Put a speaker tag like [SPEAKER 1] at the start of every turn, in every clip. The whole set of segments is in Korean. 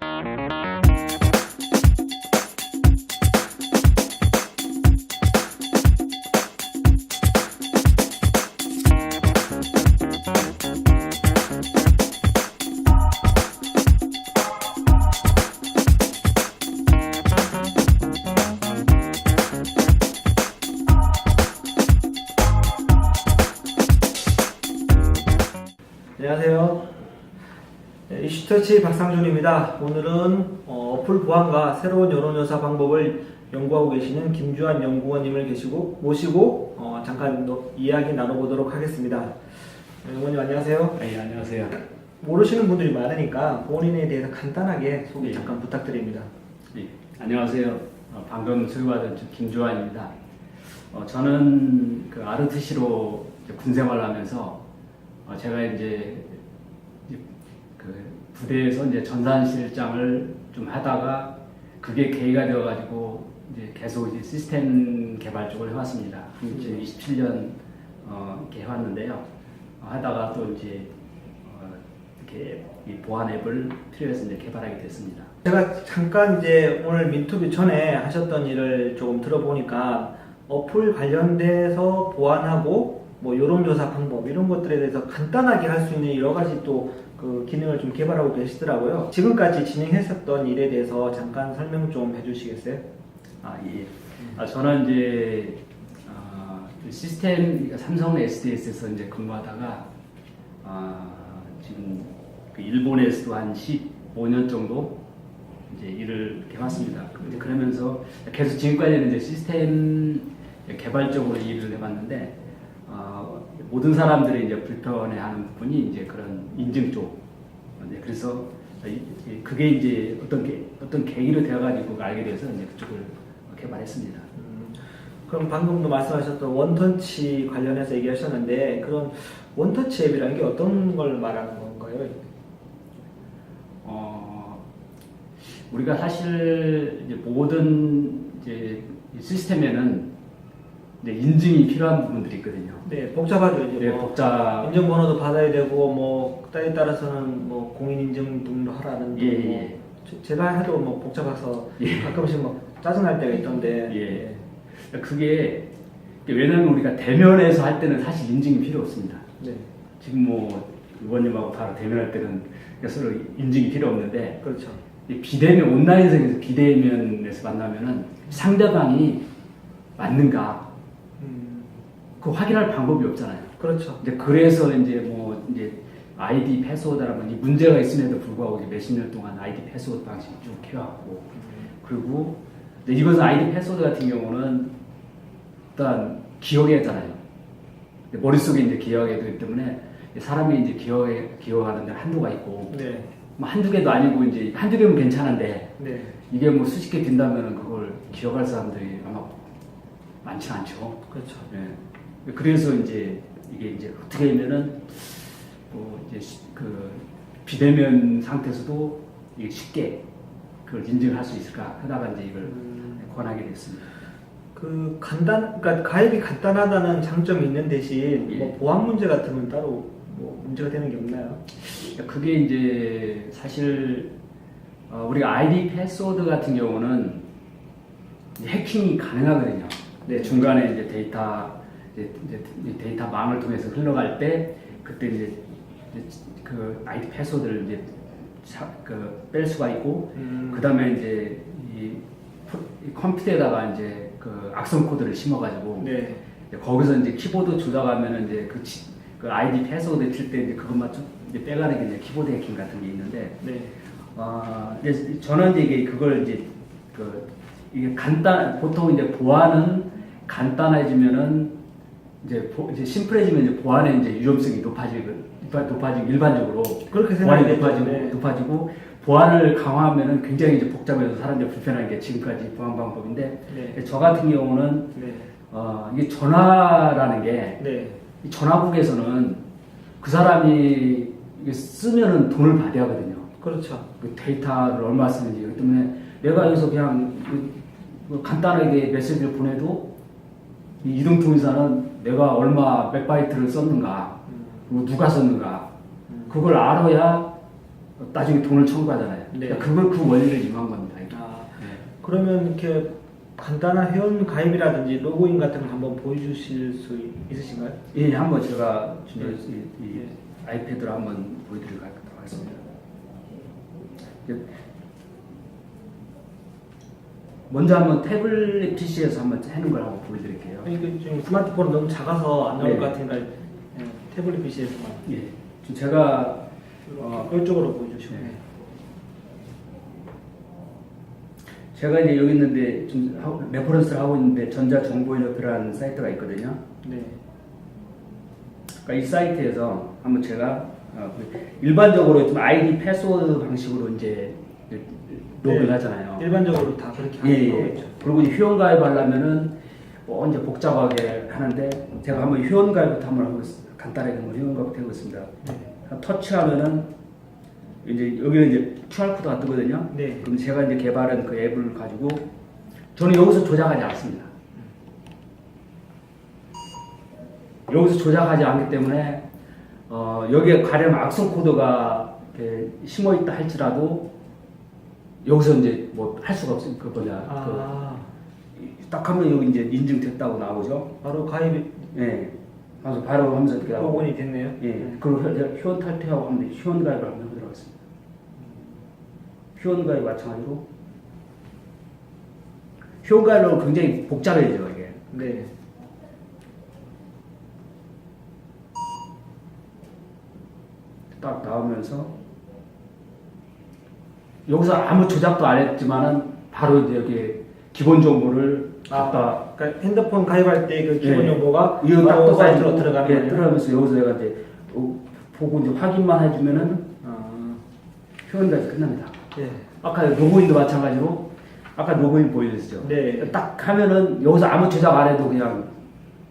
[SPEAKER 1] 안 박상준입니다. 오늘은 어, 어플 보안과 새로운 여론조사 방법을 연구하고 계시는 김주환 연구원님을 계시고 모시고 어, 잠깐 또 이야기 나눠보도록 하겠습니다. 네, 연구원님 안녕하세요.
[SPEAKER 2] 네, 안녕하세요.
[SPEAKER 1] 모르시는 분들이 많으니까 본인에 대해서 간단하게 소개
[SPEAKER 2] 네.
[SPEAKER 1] 잠깐 부탁드립니다.
[SPEAKER 2] 네, 안녕하세요. 어, 방금 소개받은 저 김주환입니다. 어, 저는 그 아르트시로 이제 군 생활하면서 어, 제가 이제 부대에서 이제 전산실장을 좀 하다가 그게 계기가 되어가지고 이제 계속 이제 시스템 개발 쪽을 해왔습니다. 이제 27년 어, 이렇게 해왔는데요. 어, 하다가 또 이제 어, 이렇게 이 보안 앱을 필요해서 이제 개발하게 됐습니다.
[SPEAKER 1] 제가 잠깐 이제 오늘 민투비 전에 하셨던 일을 조금 들어보니까 어플 관련돼서 보안하고 뭐 여론조사 방법 이런 것들에 대해서 간단하게 할 수 있는 여러 가지 또 그 기능을 좀 개발하고 계시더라고요. 지금까지 진행했었던 일에 대해서 잠깐 설명 좀 해주시겠어요?
[SPEAKER 2] 아, 예. 아, 저는 이제 아, 그 시스템 그러니까 삼성 SDS에서 이제 근무하다가 아, 지금 그 일본에서도 한 15년 정도 이제 일을 해왔습니다. 그러면서 계속 지금까지는 이제 시스템 개발 적으로 일을 해봤는데 아, 모든 사람들이 이제 불편해하는 부분이 이제 그런 인증 쪽. 네, 그래서 그게 이제 어떤 게 어떤 계기로 되어가지고 알게 돼서 이제 그쪽을 개발했습니다.
[SPEAKER 1] 음, 그럼 방금도 말씀하셨던 원터치 관련해서 얘기하셨는데 그런 원터치 앱이라는 게 어떤 걸 말하는 건가요?
[SPEAKER 2] 어, 우리가 사실 이제 모든 이제 이 시스템에는 이제 인증이 필요한 부분들이 있거든요.
[SPEAKER 1] 네, 복잡하죠. 이제
[SPEAKER 2] 네,
[SPEAKER 1] 뭐
[SPEAKER 2] 복잡.
[SPEAKER 1] 인증 번호도 받아야 되고 뭐 때에 따라서는 뭐 공인 인증 등도 하라는
[SPEAKER 2] 예,
[SPEAKER 1] 뭐
[SPEAKER 2] 예.
[SPEAKER 1] 제- 제가 해도 뭐 복잡해서
[SPEAKER 2] 예.
[SPEAKER 1] 가끔씩 뭐 짜증날 때가 있던데
[SPEAKER 2] 예. 그게 왜냐면 우리가 대면에서 할 때는 사실 인증이 필요 없습니다.
[SPEAKER 1] 네,
[SPEAKER 2] 지금 뭐 의원님하고 바로 대면할 때는 서로 인증이 필요 없는데
[SPEAKER 1] 그렇죠.
[SPEAKER 2] 이 비대면 온라인상에서 비대면에서 만나면은 상대방이 맞는가
[SPEAKER 1] 음,
[SPEAKER 2] 그 확인할 방법이 없잖아요.
[SPEAKER 1] 그렇죠.
[SPEAKER 2] 이제 그래서 이제 뭐 이제 아이디 패스워드라든지 문제가 있음에도 불구하고 이제 몇십 년 동안 아이디 패스워드 방식 쭉 해왔고 그리고 이것은 아이디 패스워드 같은 경우는 일단 기억해잖아요. 머릿속에 이제 기억하게 되기 때문에 사람이 이제 기억해 기억하는 데 한도가 있고
[SPEAKER 1] 네,
[SPEAKER 2] 뭐 한두 개도 아니고 이제 한두 개면 괜찮은데
[SPEAKER 1] 네,
[SPEAKER 2] 이게 뭐 수십 개 된다면 그걸 기억할 사람들이 아마 많지 않죠.
[SPEAKER 1] 그렇죠.
[SPEAKER 2] 예. 그래서 이제 이게 이제 어떻게 하면은 뭐 이제 시- 그 비대면 상태에서도 이게 쉽게 그걸 인증할 수 있을까 하다가 이제 이걸
[SPEAKER 1] 음,
[SPEAKER 2] 권하게 됐습니다.
[SPEAKER 1] 그 간단, 그러니까 가입이 간단하다는 장점이 있는 대신
[SPEAKER 2] 예.
[SPEAKER 1] 뭐 보안 문제 같은 건 따로 뭐 문제가 되는 게 없나요?
[SPEAKER 2] 그게 이제 사실 어, 우리가 아이디 패스워드 같은 경우는 해킹이 가능하거든요.
[SPEAKER 1] 네.
[SPEAKER 2] 중간에 이제 데이터 이제, 이제 데이터 망을 통해서 흘러갈 때 그때 이제, 그 아이디 패스워드를 이제 그 뺄 수가 있고
[SPEAKER 1] 음,
[SPEAKER 2] 그 다음에 이제 이, 프- 이 컴퓨터에다가 이제 그 악성 코드를 심어가지고
[SPEAKER 1] 네,
[SPEAKER 2] 이제 거기서 이제 키보드 조작하면은 이제 그, 지- 그 아이디 패스워드 칠 때 이제 그것만 좀 이제 빼가는 게 이제 키보드 해킹 같은 게 있는데
[SPEAKER 1] 네,
[SPEAKER 2] 아, 이제 저는 이제 그걸 이제 그 이게 간단 보통 이제 보안은 간단해지면은 이제 보, 이제 심플해지면 이제 보안의 이제 위험성이 높아지고 높아지고 일반적으로
[SPEAKER 1] 그렇게
[SPEAKER 2] 보안이 높아지고
[SPEAKER 1] 네.
[SPEAKER 2] 높아지고 보안을 강화하면은 굉장히 이제 복잡해서 사람들이 불편한 게 지금까지 보안 방법인데
[SPEAKER 1] 네,
[SPEAKER 2] 저 같은 경우는
[SPEAKER 1] 네,
[SPEAKER 2] 어, 이게 전화라는 게
[SPEAKER 1] 네,
[SPEAKER 2] 이 전화국에서는 그 사람이 쓰면은 돈을 받아야 하거든요.
[SPEAKER 1] 그렇죠.
[SPEAKER 2] 그 데이터를 얼마 쓰는지 그렇기 때문에 내가 여기서 그냥 그- 그 간단하게 메시지를 보내도 이 이동 통신사는 내가 얼마 몇 바이트를 썼는가
[SPEAKER 1] 음,
[SPEAKER 2] 그리고 누가 썼는가
[SPEAKER 1] 음.
[SPEAKER 2] 그걸 알아야 나중에 돈을 청구하잖아요.
[SPEAKER 1] 네.
[SPEAKER 2] 그러니까 그걸 그 원리를 임한 겁니다.
[SPEAKER 1] 아,
[SPEAKER 2] 네.
[SPEAKER 1] 그러면 이렇게 간단한 회원 가입이라든지 로그인 같은 거 한번 보여주실 수 있으신가요?
[SPEAKER 2] 예, 한번 제가 준비 이, 이
[SPEAKER 1] 네.
[SPEAKER 2] 아이패드로 한번 보여드리도록 하겠습니다. 예. 먼저 한번 태블릿 PC에서 한번 해는 걸 한번 보여드릴게요.
[SPEAKER 1] 이게 지금 스마트폰 너무 작아서 안 나올
[SPEAKER 2] 네.
[SPEAKER 1] 것 같으니까 예, 태블릿 PC에서만
[SPEAKER 2] 예, 지금 제가 어,
[SPEAKER 1] 이쪽으로 보여주시면
[SPEAKER 2] 네. 제가 이제 여기 있는데 좀 하고- 레퍼런스를 하고 있는데 전자정보인협회라는 사이트가 있거든요.
[SPEAKER 1] 네.
[SPEAKER 2] 그러니까 이 사이트에서 한번 제가 어, 그 일반적으로 좀 아이디 패스워드 방식으로 이제 로그인
[SPEAKER 1] 네.
[SPEAKER 2] 하잖아요.
[SPEAKER 1] 일반적으로 다 그렇게
[SPEAKER 2] 예,
[SPEAKER 1] 하는
[SPEAKER 2] 예.
[SPEAKER 1] 거겠죠.
[SPEAKER 2] 그리고 이제 회원 가입하려면은 뭐 이제 복잡하게 하는데 제가 한번 회원 가입부터 한번 하고 있- 간단하게 한번 회원 가입부터 해보겠습니다.
[SPEAKER 1] 네.
[SPEAKER 2] 터치하면은 이제 여기는 이제 QR 코드가 뜨거든요.
[SPEAKER 1] 네.
[SPEAKER 2] 그럼 제가 이제 개발한 그 앱을 가지고 저는 여기서 조작하지 않습니다. 여기서 조작하지 않기 때문에 어, 여기에 가령 악성 코드가 이렇게 심어 있다 할지라도 여기서 이제 뭐 할 수가 없어요. 그 뭐냐
[SPEAKER 1] 아,
[SPEAKER 2] 그, 딱 하면 여기 이제 인증됐다고 나오죠.
[SPEAKER 1] 바로 가입이
[SPEAKER 2] 예. 그래서 바로 하면서 이렇게 나오고
[SPEAKER 1] 로그인이 됐네요.
[SPEAKER 2] 예. 그리고 회- 회원 탈퇴하고 하면 회원 가입을 한번 해보도록 하겠습니다. 회원 가입 마찬가지로 회원 가입은 굉장히 복잡해져요 이게.
[SPEAKER 1] 네.
[SPEAKER 2] 딱 나오면서 여기서 아무 조작도 안 했지만은 바로 이제 여기 기본 정보를 갖다
[SPEAKER 1] 그러니까 핸드폰 가입할 때 그 기본
[SPEAKER 2] 네.
[SPEAKER 1] 정보가
[SPEAKER 2] 이거 딱
[SPEAKER 1] 바로 사이트로
[SPEAKER 2] 떠가지고
[SPEAKER 1] 들어가는
[SPEAKER 2] 예,
[SPEAKER 1] 거예요.
[SPEAKER 2] 들어가면서 여기서 내가 이제 어, 보고 이제 확인만 해주면은
[SPEAKER 1] 아,
[SPEAKER 2] 회원까지 끝납니다.
[SPEAKER 1] 예.
[SPEAKER 2] 아까 로그인도 마찬가지로 아까 로그인 보여드렸죠.
[SPEAKER 1] 네.
[SPEAKER 2] 딱 하면은 여기서 아무 조작 안 해도 그냥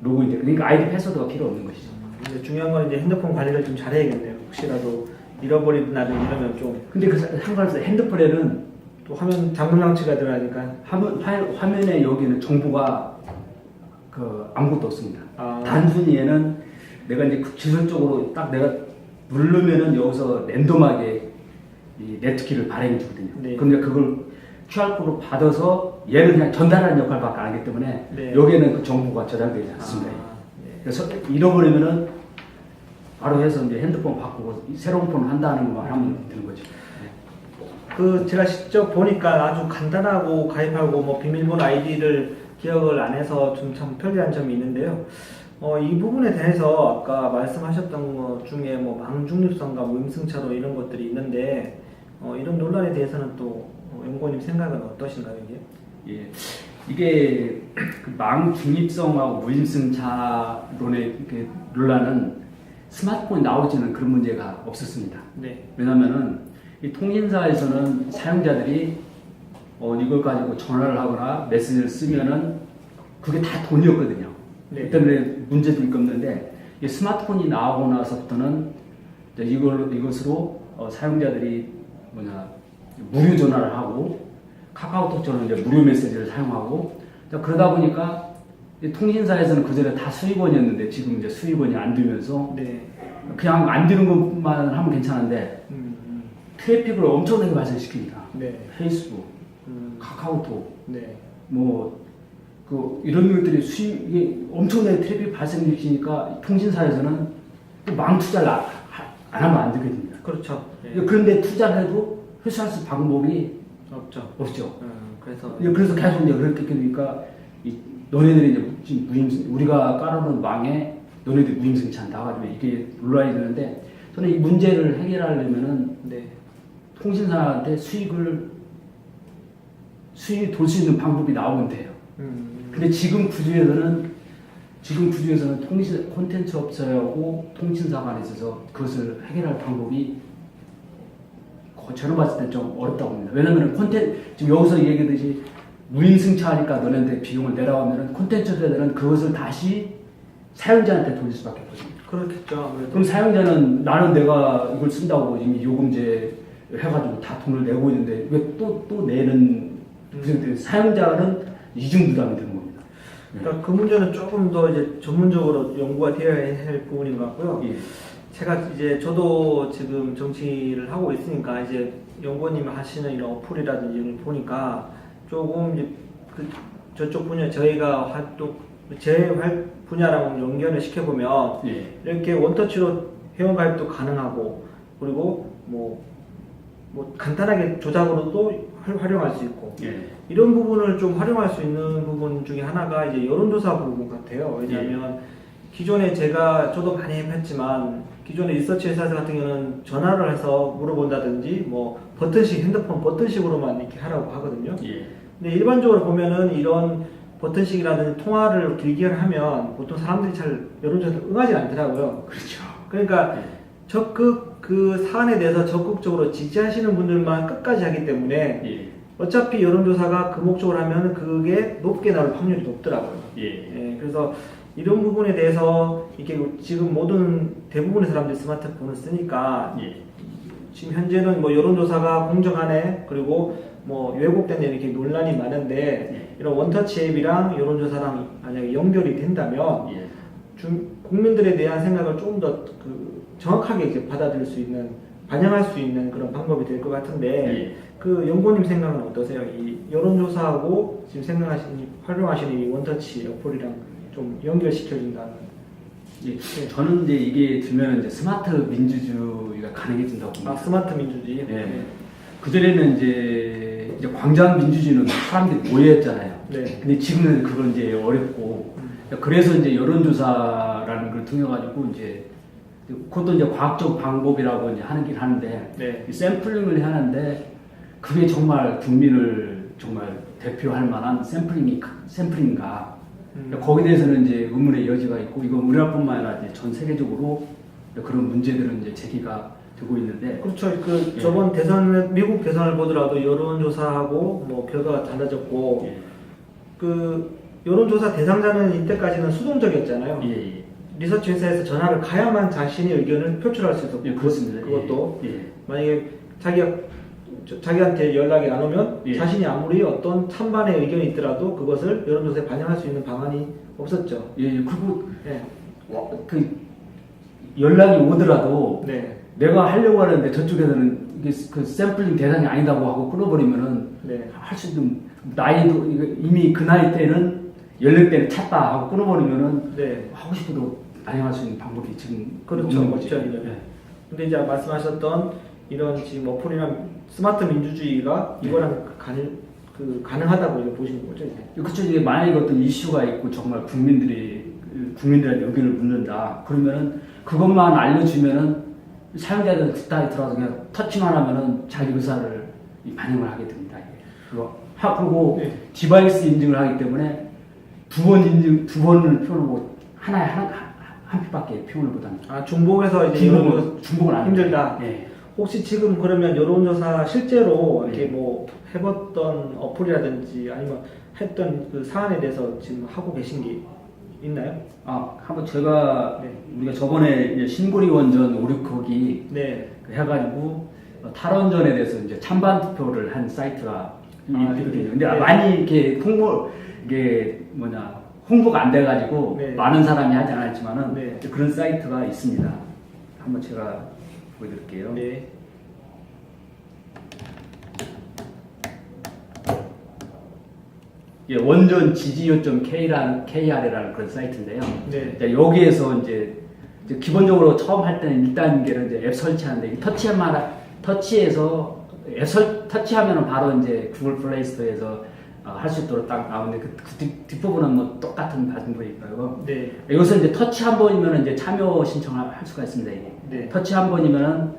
[SPEAKER 2] 로그인 돼. 그러니까 아이디 패스워드가 필요 없는 것이죠.
[SPEAKER 1] 이제 중요한 건 이제 핸드폰 관리를 좀 잘해야겠네요. 혹시라도 잃어버린다든 이러면 좀또
[SPEAKER 2] 근데 그 상관없어요. 핸드폰에는
[SPEAKER 1] 화면 잠금 장치가 들어가니까
[SPEAKER 2] 화면, 화- 화면에 여기는 정보가 그 아무것도 없습니다.
[SPEAKER 1] 아.
[SPEAKER 2] 단순히 얘는 내가 이제 그 기술적으로 딱 내가 누르면은 여기서 랜덤하게 이 네트키를 발행해 주거든요.
[SPEAKER 1] 네.
[SPEAKER 2] 그럼 이제 그걸 QR코드로 받아서 얘는 그냥 전달하는 역할밖에 안 하기 때문에
[SPEAKER 1] 네.
[SPEAKER 2] 여기에는 그 정보가 저장되지 않습니다.
[SPEAKER 1] 아, 네.
[SPEAKER 2] 그래서 잃어버리면은 바로 해서 이제 핸드폰 바꾸고 새로운 폰 한다는 것만 하면 되는 거죠.
[SPEAKER 1] 그 제가 직접 보니까 아주 간단하고 가입하고 뭐 비밀번호 아이디를 기억을 안 해서 좀 참 편리한 점이 있는데요. 어, 이 부분에 대해서 아까 말씀하셨던 것 중에 뭐 망중립성과 무임승차로 이런 것들이 있는데 어, 이런 논란에 대해서는 또 어, 연구원님 생각은 어떠신가요 이게?
[SPEAKER 2] 예, 이게 그 망 중립성하고 무임승차론의 그 논란은 스마트폰이 나오지는 그런 문제가 없었습니다.
[SPEAKER 1] 네.
[SPEAKER 2] 왜냐면은 이 통신사에서는 사용자들이 어, 이걸 가지고 전화를 하거나 메시지를 쓰면은 그게 다 돈이었거든요.
[SPEAKER 1] 네.
[SPEAKER 2] 그 때문에 문제도 있었는데 이 스마트폰이 나오고 나서부터는 이걸 이것으로 어, 사용자들이 뭐냐 무료 전화를 하고 카카오톡처럼 이제 무료 메시지를 사용하고 자, 그러다 보니까 이 통신사에서는 그전에 다 수익원이었는데 지금 이제 수익원이 안 되면서
[SPEAKER 1] 네.
[SPEAKER 2] 그냥 안 되는 것만 하면 괜찮은데
[SPEAKER 1] 음, 음.
[SPEAKER 2] 트래픽을 엄청나게 발생시킵니다.
[SPEAKER 1] 네.
[SPEAKER 2] 페이스북,
[SPEAKER 1] 음,
[SPEAKER 2] 카카오톡,
[SPEAKER 1] 네.
[SPEAKER 2] 뭐, 그, 이런 것들이 수익이 엄청나게 트래픽 발생시키니까 통신사에서는 또 망 투자를 안, 안 하면 안 되거든요.
[SPEAKER 1] 그렇죠. 네.
[SPEAKER 2] 그런데 투자를 해도 회수할 수 방법이
[SPEAKER 1] 없죠.
[SPEAKER 2] 없죠.
[SPEAKER 1] 음, 그래서
[SPEAKER 2] 그래서 계속 이제 그렇게 되니까 이 너네들이 이제 지금 무임승 우리가 깔아놓은 망에 너네들이 무임승차한다 가지고 이게 논란이 되는데 저는 이 문제를 해결하려면은
[SPEAKER 1] 네.
[SPEAKER 2] 통신사한테 수익을 수익이 돌 수 있는 방법이 나오면 돼요.
[SPEAKER 1] 음,
[SPEAKER 2] 근데 지금 구조에서는 지금 구조에서는 통신 콘텐츠 업체하고 통신사 간에 있어서 그것을 해결할 방법이 거- 저는 봤을 때 좀 어렵다고 봅니다. 왜냐하면 콘텐 지금 여기서 얘기했듯이 무임승차하니까 너네한테 비용을 내라고 하면 콘텐츠 회사들은 그것을 다시 사용자한테 돌릴 수밖에 없거든요.
[SPEAKER 1] 그렇겠죠. 아무래도.
[SPEAKER 2] 그럼 사용자는 나는 내가 이걸 쓴다고 이미 요금제 해가지고 다 돈을 내고 있는데 왜 또또 내는 그래서 사용자는 이중 부담이 되는 겁니다.
[SPEAKER 1] 그러니까 그 문제는 조금 더 이제 전문적으로 연구가 되어야 할 부분인 것 같고요.
[SPEAKER 2] 예.
[SPEAKER 1] 제가 이제 저도 지금 정치를 하고 있으니까 이제 연구원님 하시는 이런 어플이라든지 이런 걸 보니까 조금 이제 그 저쪽 분야 저희가 활동 제 활- 분야랑 연결을 시켜보면
[SPEAKER 2] 예.
[SPEAKER 1] 이렇게 원터치로 회원 가입도 가능하고 그리고 뭐, 뭐 간단하게 조작으로도 활- 활용할 수 있고
[SPEAKER 2] 예.
[SPEAKER 1] 이런 부분을 좀 활용할 수 있는 부분 중에 하나가 이제 여론조사 부분 같아요. 왜냐하면 기존에 제가 저도 많이 했지만 기존에 리서치 회사 같은 경우는 전화를 해서 물어본다든지 뭐 버튼식 핸드폰 버튼식으로만 이렇게 하라고 하거든요.
[SPEAKER 2] 예.
[SPEAKER 1] 근데 일반적으로 보면은 이런 버튼식이라든지 통화를 길게 하면 보통 사람들이 잘 여론조사에 응하지 않더라고요.
[SPEAKER 2] 그렇죠.
[SPEAKER 1] 그러니까
[SPEAKER 2] 예.
[SPEAKER 1] 적극 그 사안에 대해서 적극적으로 지지하시는 분들만 끝까지 하기 때문에
[SPEAKER 2] 예.
[SPEAKER 1] 어차피 여론조사가 그 목적으로 하면 그게 높게 나올 확률이 높더라고요.
[SPEAKER 2] 예.
[SPEAKER 1] 예, 그래서 이런 부분에 대해서 이게 지금 모든 대부분의 사람들이 스마트폰을 쓰니까
[SPEAKER 2] 예.
[SPEAKER 1] 지금 현재는 뭐 여론조사가 공정하네 그리고 뭐 왜곡됐네 이렇게 논란이 많은데
[SPEAKER 2] 예.
[SPEAKER 1] 이런 원터치 앱이랑 여론조사랑 만약에 연결이 된다면
[SPEAKER 2] 예.
[SPEAKER 1] 중, 국민들에 대한 생각을 좀더그 정확하게 이제 받아들일 수 있는 반영할 수 있는 그런 방법이 될 것 같은데
[SPEAKER 2] 예.
[SPEAKER 1] 그 연구님 생각은 어떠세요? 이 여론조사하고 지금 생각하시는 활용하시는 이 원터치 어플이랑 좀 연결시켜준다는
[SPEAKER 2] 예. 저는 이제 이게 들면 이제 스마트 민주주의가 가능해진다고 봅니다.
[SPEAKER 1] 아 스마트 민주주의.
[SPEAKER 2] 예. 그전에는 이제, 이제 광장 민주주의는 사람들이 모여있잖아요.
[SPEAKER 1] 네.
[SPEAKER 2] 근데 지금은 그건 이제 어렵고
[SPEAKER 1] 음.
[SPEAKER 2] 그래서 이제 여론조사라는 걸 통해 가지고 이제 그것도 이제 과학적 방법이라고 이제 하는긴 하는데
[SPEAKER 1] 네.
[SPEAKER 2] 이 샘플링을 하는데 그게 정말 국민을 정말 대표할 만한 샘플링이 샘플인가
[SPEAKER 1] 음.
[SPEAKER 2] 거기에 대해서는 이제 의문의 여지가 있고 이건 우리나라뿐만 아니라 이제 전 세계적으로 그런 문제들은 이제 제기가 되고 있는데
[SPEAKER 1] 그렇죠. 그
[SPEAKER 2] 예.
[SPEAKER 1] 저번 대선 미국 대선을 보더라도 여론조사하고 뭐 결과가 달라졌고
[SPEAKER 2] 예,
[SPEAKER 1] 그 여론조사 대상자는 이때까지는 수동적이었잖아요.
[SPEAKER 2] 예, 예.
[SPEAKER 1] 리서치 회사에서 전화를 가야만 자신의 의견을 표출할 수 있었고
[SPEAKER 2] 예, 그렇습니다.
[SPEAKER 1] 그것도
[SPEAKER 2] 예, 예.
[SPEAKER 1] 만약에 자기가 저- 자기한테 연락이 안 오면
[SPEAKER 2] 예.
[SPEAKER 1] 자신이 아무리 어떤 찬반의 의견이 있더라도 그것을 여론조사에 반영할 수 있는 방안이 없었죠.
[SPEAKER 2] 예, 예. 그리고
[SPEAKER 1] 네.
[SPEAKER 2] 와, 그 연락이 오더라도
[SPEAKER 1] 네.
[SPEAKER 2] 내가 하려고 하는데 저쪽에서는 이게 그 샘플링 대상이 아니다고 하고 끊어버리면은
[SPEAKER 1] 네.
[SPEAKER 2] 할 수 있는 나이도 이미 그 나이 때는 연령대를 찼다 하고 끊어버리면은
[SPEAKER 1] 네.
[SPEAKER 2] 하고 싶어도 반영할 수 있는 방법이 지금
[SPEAKER 1] 그렇죠.
[SPEAKER 2] 없는 거죠. 예.
[SPEAKER 1] 근데 이제 말씀하셨던 이런 지금 어플이랑 스마트 민주주의가
[SPEAKER 2] 네.
[SPEAKER 1] 이거랑 가능, 그 가능하다고 이제 보시는 거죠, 이제.
[SPEAKER 2] 그렇죠. 이제 만약에 어떤 이슈가 있고 정말 국민들이 그 국민들한테 의견을 묻는다. 그러면은 그것만 알려주면은 사용자들은 뒷다리 들어가서 그냥 터치만 하면은 자기 의사를 이 반영을 하게 됩니다. 이게. 그거 하 그리고
[SPEAKER 1] 네.
[SPEAKER 2] 디바이스 인증을 하기 때문에 두 번 인증 두 번을 표현하고 하나에 한, 한, 한 표밖에 표현을 못합니다.
[SPEAKER 1] 아, 중복해서 이제
[SPEAKER 2] 중복은 안
[SPEAKER 1] 힘들다.
[SPEAKER 2] 합니다. 예.
[SPEAKER 1] 혹시 지금 그러면 여론조사 실제로 이렇게
[SPEAKER 2] 네.
[SPEAKER 1] 뭐 해봤던 어플이라든지 아니면 했던 그 사안에 대해서 지금 하고 계신 게 있나요?
[SPEAKER 2] 아 한번 제가
[SPEAKER 1] 네.
[SPEAKER 2] 우리가 저번에 이제 신고리 원전 오류커기
[SPEAKER 1] 네.
[SPEAKER 2] 해가지고 어, 탈원전에 대해서 이제 찬반 투표를 한 사이트가
[SPEAKER 1] 아,
[SPEAKER 2] 있거든요.
[SPEAKER 1] 네.
[SPEAKER 2] 근데
[SPEAKER 1] 네.
[SPEAKER 2] 많이 이렇게 홍보 이게 뭐냐 홍보가 안 돼가지고
[SPEAKER 1] 네.
[SPEAKER 2] 많은 사람이 하지 않았지만은
[SPEAKER 1] 네.
[SPEAKER 2] 그런 사이트가 있습니다. 한번 제가 보여드릴게요.
[SPEAKER 1] 네.
[SPEAKER 2] 예, 원전 지지요.k라는 KR이라는 그런 사이트인데요.
[SPEAKER 1] 네.
[SPEAKER 2] 이제 여기에서 이제, 이제 기본적으로 처음 할 때는 1단계는 이제 앱 설치하는데 이 터치만 터치해서 앱 설, 터치하면은 바로 이제 구글 플레이 스토어에서 어, 할수 있도록 딱 나오는데 그, 그 뒷, 뒷부분은 뭐 똑같은 방법이니까요.
[SPEAKER 1] 네.
[SPEAKER 2] 여기서 이제 터치 한 번이면 이제 참여 신청을 할 수가 있습니다. 이게.
[SPEAKER 1] 네.
[SPEAKER 2] 터치 한 번이면은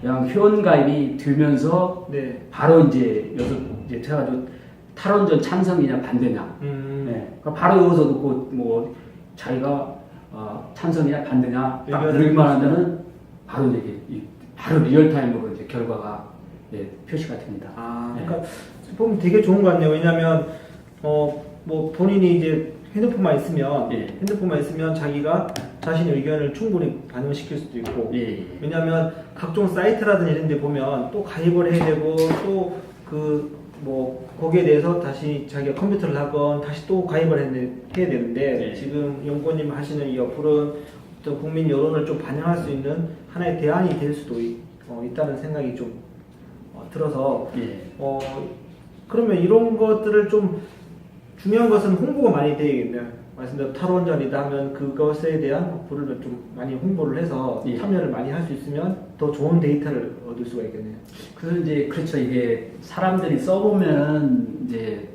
[SPEAKER 2] 그냥 회원 가입이 되면서
[SPEAKER 1] 네.
[SPEAKER 2] 바로 이제 여기서 이제 돼가지고 탈원전 찬성이냐 반대냐
[SPEAKER 1] 음.
[SPEAKER 2] 네. 그러니까 바로 여기서 듣고 뭐 자기가 어, 찬성이냐 반대냐 딱 누르기만 하면은 바로 이제 바로 리얼타임으로 이제 결과가 예, 표시가 됩니다.
[SPEAKER 1] 아,
[SPEAKER 2] 네.
[SPEAKER 1] 그러니까 보면 되게 좋은 것 같네요. 왜냐하면 어 뭐 본인이 이제 핸드폰만 있으면
[SPEAKER 2] 예.
[SPEAKER 1] 핸드폰만 있으면 자기가 자신의 의견을 충분히 반영시킬 수도 있고
[SPEAKER 2] 예, 예.
[SPEAKER 1] 왜냐하면 각종 사이트라든지 이런 데 보면 또 가입을 해야 되고 또 그 뭐 거기에 대해서 다시 자기가 컴퓨터를 하건 다시 또 가입을 해야 되- 해야 되는데
[SPEAKER 2] 네.
[SPEAKER 1] 지금 연구원님 하시는 이 어플은 어떤 국민 여론을 좀 반영할 수 있는 하나의 대안이 될 수도 있, 어, 있다는 생각이 좀 어, 들어서
[SPEAKER 2] 예.
[SPEAKER 1] 어 그러면 이런 것들을 좀 중요한 것은 홍보가 많이 되겠네요. 말씀대로 탈원전이다 하면 그것에 대한 어플을 좀 많이 홍보를 해서
[SPEAKER 2] 예.
[SPEAKER 1] 참여를 많이 할 수 있으면 더 좋은 데이터를 얻을 수가 있겠네요.
[SPEAKER 2] 그래서 이제 그렇죠 이게 사람들이 써보면 이제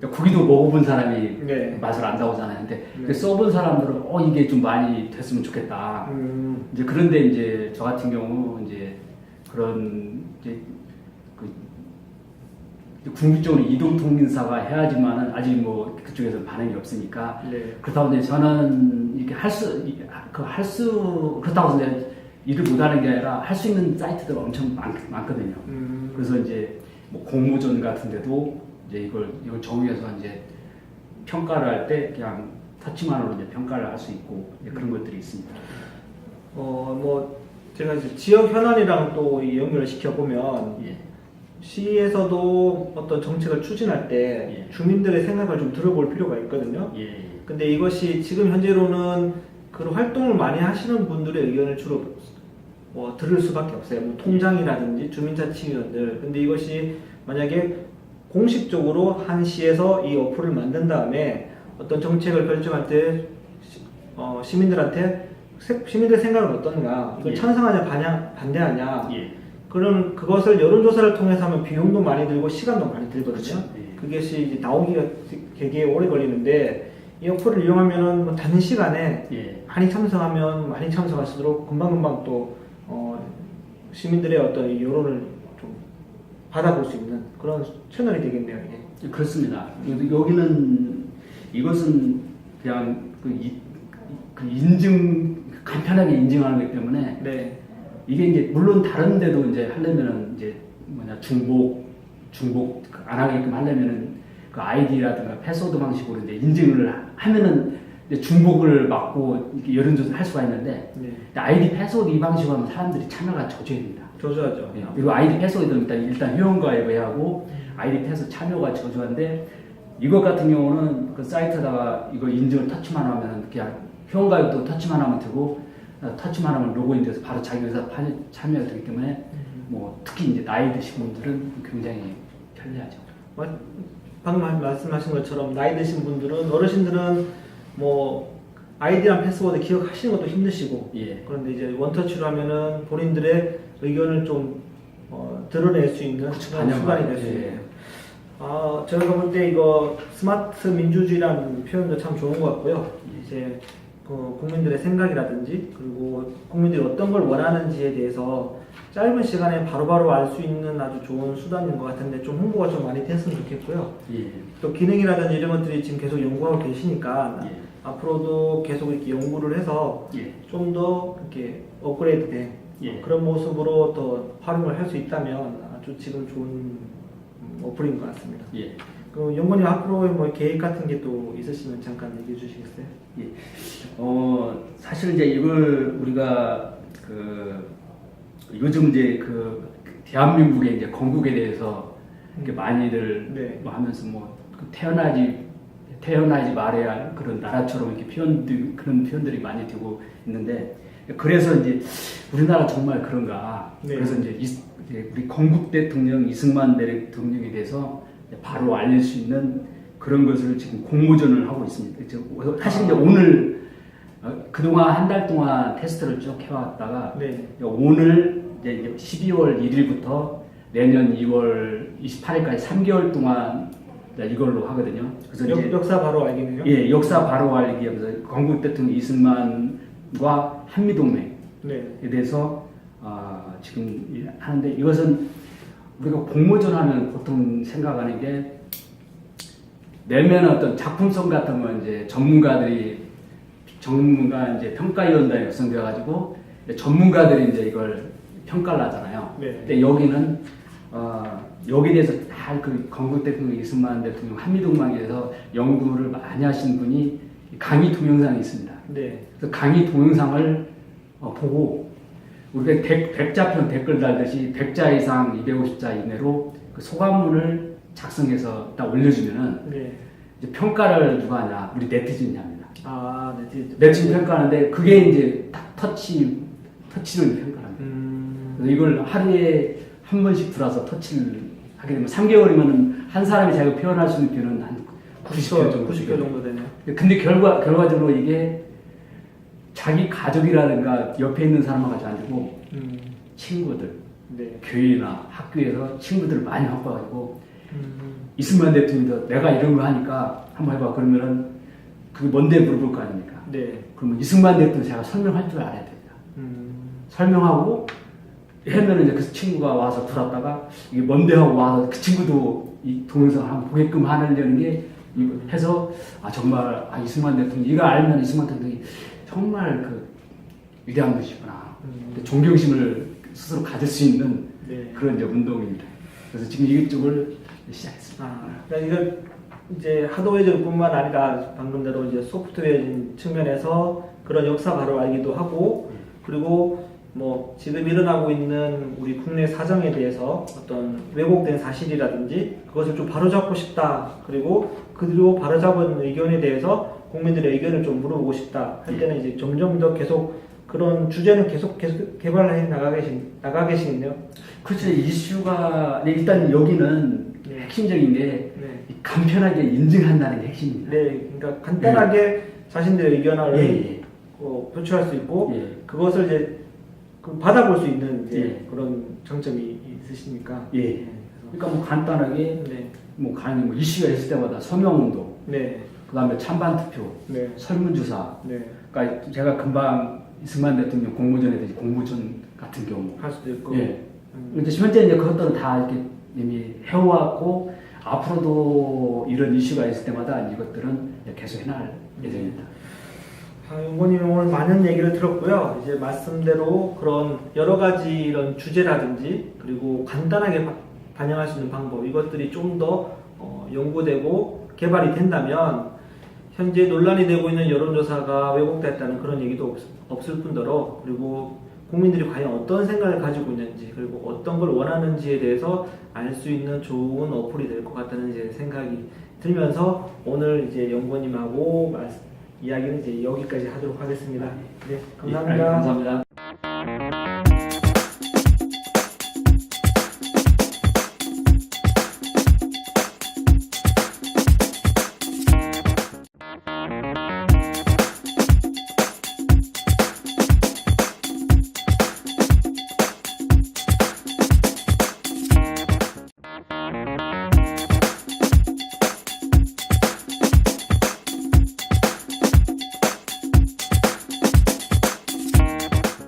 [SPEAKER 2] 고기도 먹어본 사람이
[SPEAKER 1] 네.
[SPEAKER 2] 맛을 안다고 하잖아요. 근데
[SPEAKER 1] 네.
[SPEAKER 2] 그 써본 사람들은 어 이게 좀 많이 됐으면 좋겠다.
[SPEAKER 1] 음,
[SPEAKER 2] 이제 그런데 이제 저 같은 경우 이제 그런 이제 그 궁극적으로 이동 통신사가 해야지만은 아직 뭐 그쪽에서 반응이 없으니까
[SPEAKER 1] 네.
[SPEAKER 2] 그렇다고 이제 저는 이렇게 할수 그할수 그렇다고 해서 이제 일을 못하는 게 아니라 할 수 있는 사이트들 엄청 많, 많거든요.
[SPEAKER 1] 음,
[SPEAKER 2] 그래서 이제 뭐 공모전 같은데도 이제 이걸 이걸 정해서 이제 평가를 할 때 그냥 터치만으로 이제 평가를 할 수 있고 그런 것들이 있습니다.
[SPEAKER 1] 어 뭐 제가 이제 지역 현안이랑 또이 연결을 시켜 보면
[SPEAKER 2] 예.
[SPEAKER 1] 시에서도 어떤 정책을 추진할 때
[SPEAKER 2] 예.
[SPEAKER 1] 주민들의 생각을 좀 들어볼 필요가 있거든요.
[SPEAKER 2] 예.
[SPEAKER 1] 근데 이것이 지금 현재로는 그런 활동을 많이 하시는 분들의 의견을 주로 뭐 들을 수밖에 없어요. 뭐 통장이라든지 주민자치위원들. 근데 이것이 만약에 공식적으로 한 시에서 이 어플을 만든 다음에 어떤 정책을 결정할 때 시, 어, 시민들한테 세- 시민들의 생각은 어떤가? 이걸
[SPEAKER 2] 예.
[SPEAKER 1] 찬성하냐 반야, 반대하냐?
[SPEAKER 2] 예.
[SPEAKER 1] 그런 그것을 여론조사를 통해서 하면 비용도 많이 들고 시간도 많이 들거든요.
[SPEAKER 2] 그렇죠. 예.
[SPEAKER 1] 그것이 이제 나오기가 되게 오래 걸리는데 이 어플을 이용하면은 뭐 단시간에
[SPEAKER 2] 예.
[SPEAKER 1] 많이 참석하면 많이 참석할수록 금방금방 또 어, 시민들의 어떤 이 여론을 좀 받아볼 수 있는 그런 채널이 되겠네요. 이게.
[SPEAKER 2] 그렇습니다. 여기- 여기는 이것은 그냥 그, 이, 그 인증 간편하게 인증하는 거기 때문에
[SPEAKER 1] 네.
[SPEAKER 2] 이게 이제 물론 다른 데도 이제 하려면은 이제 뭐냐 중복 중복 안 하게끔 하려면은 그 아이디라든가 패스워드 방식으로 이제 인증을 하면은 이제 중복을 막고 이렇게 여론조사 할 수가 있는데
[SPEAKER 1] 네.
[SPEAKER 2] 아이디 패스워드 이 방식으로 하면 사람들이 참여가 저조해집니다.
[SPEAKER 1] 조조하죠.
[SPEAKER 2] 예, 그리고 아이디 패스워드는 일단 일단 회원가입을 하고 아이디 패스 참여가 저조한데 이것 같은 경우는 그 사이트에다가 이거 인증을 터치만 하면 그냥 회원가입도 터치만 하면 되고 어, 터치만 하면 로그인돼서 바로 자기 회사 파- 참여가 되기 때문에 뭐 특히 이제 나이 드신 분들은 굉장히 편리하죠.
[SPEAKER 1] 마- 방금 말- 말씀하신 것처럼 나이 드신 분들은 어르신들은 뭐 아이디랑 패스워드 기억하시는 것도 힘드시고
[SPEAKER 2] 예.
[SPEAKER 1] 그런데 이제 원터치로 하면은 본인들의 의견을 좀 어, 드러낼 수 있는 그런 수단이 될수
[SPEAKER 2] 예.
[SPEAKER 1] 있네요. 아, 저희가 볼 때 이거 스마트 민주주의라는 표현도 참 좋은 것 같고요. 이제 그 국민들의 생각이라든지 그리고 국민들이 어떤 걸 원하는지에 대해서 짧은 시간에 바로바로 알 수 있는 아주 좋은 수단인 것 같은데 좀 홍보가 좀 많이 됐으면 좋겠고요.
[SPEAKER 2] 예.
[SPEAKER 1] 또 기능이라든지 이런 것들이 지금 계속 연구하고 계시니까
[SPEAKER 2] 예.
[SPEAKER 1] 앞으로도 계속 이렇게 연구를 해서
[SPEAKER 2] 예.
[SPEAKER 1] 좀 더 이렇게 업그레이드된
[SPEAKER 2] 예.
[SPEAKER 1] 그런 모습으로 더 활용을 할 수 있다면 아주 지금 좋은 음, 어플인 것 같습니다.
[SPEAKER 2] 예.
[SPEAKER 1] 그 연구님 앞으로의 뭐 계획 같은 게 또 있으시면 잠깐 얘기해 주시겠어요?
[SPEAKER 2] 어 사실 이제 이걸 우리가 그 요즘 이제 그 대한민국의 이제 건국에 대해서 이렇게 많이들
[SPEAKER 1] 네.
[SPEAKER 2] 뭐 하면서 뭐그 태어나지 태어나지 말아야 그런 나라처럼 이렇게 표현들 그런 표현들이 많이 되고 있는데 그래서 이제 우리나라 정말 그런가
[SPEAKER 1] 네.
[SPEAKER 2] 그래서 이제 우리 건국 대통령 이승만 대통령에 대해서 바로 알릴 수 있는 그런 것을 지금 공모전을 하고 있습니다. 저- 사실 이제
[SPEAKER 1] 아.
[SPEAKER 2] 오늘 어, 그동안 한 달 동안 테스트를 쭉 해왔다가
[SPEAKER 1] 네.
[SPEAKER 2] 오늘 이제 12월 1일부터 내년 2월 28일까지 3개월 동안 이걸로 하거든요. 그래서 이제
[SPEAKER 1] 역, 역사 바로 알겠네요.
[SPEAKER 2] 예, 역사 바로 알기 위해서 건국 대통령 이승만과 한미 동맹에
[SPEAKER 1] 네.
[SPEAKER 2] 대해서 아, 지금 하는데 이것은 우리가 공모전 하면 보통 생각하는 게 내면 어떤 작품성 같은 건 이제 전문가들이 전문가 이제 평가위원단이 구성되어 가지고 전문가들이 이제 이걸 평가를 하잖아요.
[SPEAKER 1] 네.
[SPEAKER 2] 근데 여기는 어, 여기에 대해서 다 그 건국 대통령 이승만 대통령 한미동맹에 대해서 연구를 많이 하신 분이 강의 동영상이 있습니다.
[SPEAKER 1] 네.
[SPEAKER 2] 그래서 강의 동영상을 어, 보고 우리가 백, 백자편 댓글 달듯이 100자 이상 250자 이내로 그 소감문을 작성해서 딱 올려주면은
[SPEAKER 1] 네.
[SPEAKER 2] 이제 평가를 누가 하냐 우리 네티즌이 합니다.
[SPEAKER 1] 아, 네. 뒤-
[SPEAKER 2] 네티즌 평가하는데 그게 이제 딱 터치 터치로 평가합니다.
[SPEAKER 1] 음.
[SPEAKER 2] 그래서 이걸 하루에 한 번씩 들어와서 터치를 하게 되면 3개월이면 한 사람이 자기가 표현할 수 있는 표현은 한 90개 정도
[SPEAKER 1] 90개 정도 되네요.
[SPEAKER 2] 근데 결과 결과적으로 이게 자기 가족이라든가 옆에 있는 사람만 가지고 아니고
[SPEAKER 1] 음,
[SPEAKER 2] 친구들
[SPEAKER 1] 네.
[SPEAKER 2] 교회나 학교에서 친구들을 많이 바꿔가지고
[SPEAKER 1] 음,
[SPEAKER 2] 이승만 대통령도 내가 이런 거 하니까 한번 해봐 그러면은 그게 뭔데 물어볼 거 아닙니까?
[SPEAKER 1] 네.
[SPEAKER 2] 그러면 이승만 대통령 제가 설명할 줄 알아야 됩니다.
[SPEAKER 1] 음,
[SPEAKER 2] 설명하고 하면은 이제 그 친구가 와서 들었다가 이게 뭔데 하고 와서 그 친구도 이 동영상을 한번 보게끔 하려는 게 해서 아 정말 아 이승만 대통령 이거 알면 이승만 대통령이 정말 그 위대한 분이시구나
[SPEAKER 1] 음.
[SPEAKER 2] 존경심을 스스로 가질 수 있는
[SPEAKER 1] 네.
[SPEAKER 2] 그런 이제 운동입니다. 그래서 지금 이쪽을 시작했습니다.
[SPEAKER 1] 아, 그러니까 이거 이제 하드웨어뿐만 아니라 방금 대로 이제 소프트웨어적인 측면에서 그런 역사 바로 알기도 하고 그리고 뭐 지금 일어나고 있는 우리 국내 사정에 대해서 어떤 왜곡된 사실이라든지 그것을 좀 바로잡고 싶다 그리고 그리고 바로잡은 의견에 대해서 국민들의 의견을 좀 물어보고 싶다 할 때는 이제 점점 더 계속 그런 주제는 계속 계속 개발해 나가 계신 나가 계시겠네요.
[SPEAKER 2] 그렇죠 이슈가 네, 일단 여기는
[SPEAKER 1] 네.
[SPEAKER 2] 핵심적인 게
[SPEAKER 1] 네.
[SPEAKER 2] 이 간편하게 인증한다는 게 핵심입니다.
[SPEAKER 1] 네, 그러니까 간단하게 자신들의 의견을
[SPEAKER 2] 예, 예.
[SPEAKER 1] 어, 표출할 수 있고
[SPEAKER 2] 예.
[SPEAKER 1] 그것을 이제 그 받아볼 수 있는 이제
[SPEAKER 2] 예.
[SPEAKER 1] 그런 장점이 있으시니까.
[SPEAKER 2] 예.
[SPEAKER 1] 네,
[SPEAKER 2] 그러니까 뭐 간단하게
[SPEAKER 1] 네,
[SPEAKER 2] 뭐 가는 뭐 이슈가 있을 때마다 서명운동,
[SPEAKER 1] 네,
[SPEAKER 2] 그다음에 찬반 투표,
[SPEAKER 1] 네,
[SPEAKER 2] 설문조사.
[SPEAKER 1] 네,
[SPEAKER 2] 그러니까 제가 금방 이승만 대통령 공모전에 대해 공모전 같은 경우.
[SPEAKER 1] 할 수도 있고.
[SPEAKER 2] 예.
[SPEAKER 1] 음,
[SPEAKER 2] 근데 현재 이제 그것들은 다 이렇게 이미 해왔고 앞으로도 이런 이슈가 있을 때마다 이것들은 계속 해나갈 예정입니다.
[SPEAKER 1] 아, 용건님 오늘 많은 얘기를 들었고요. 이제 말씀대로 그런 여러 가지 이런 주제라든지 그리고 간단하게 바- 반영할 수 있는 방법 이것들이 좀더 어, 연구되고 개발이 된다면 현재 논란이 되고 있는 여론조사가 왜곡됐다는 그런 얘기도 없, 을 뿐더러 그리고 국민들이 과연 어떤 생각을 가지고 있는지 그리고 어떤 걸 원하는지에 대해서 알 수 있는 좋은 어플이 될 것 같다는 이제 생각이 들면서 오늘 이제 연구원님하고 말- 이야기는 이제 여기까지 하도록 하겠습니다. 네, 감사합니다.
[SPEAKER 2] 예, 감사합니다.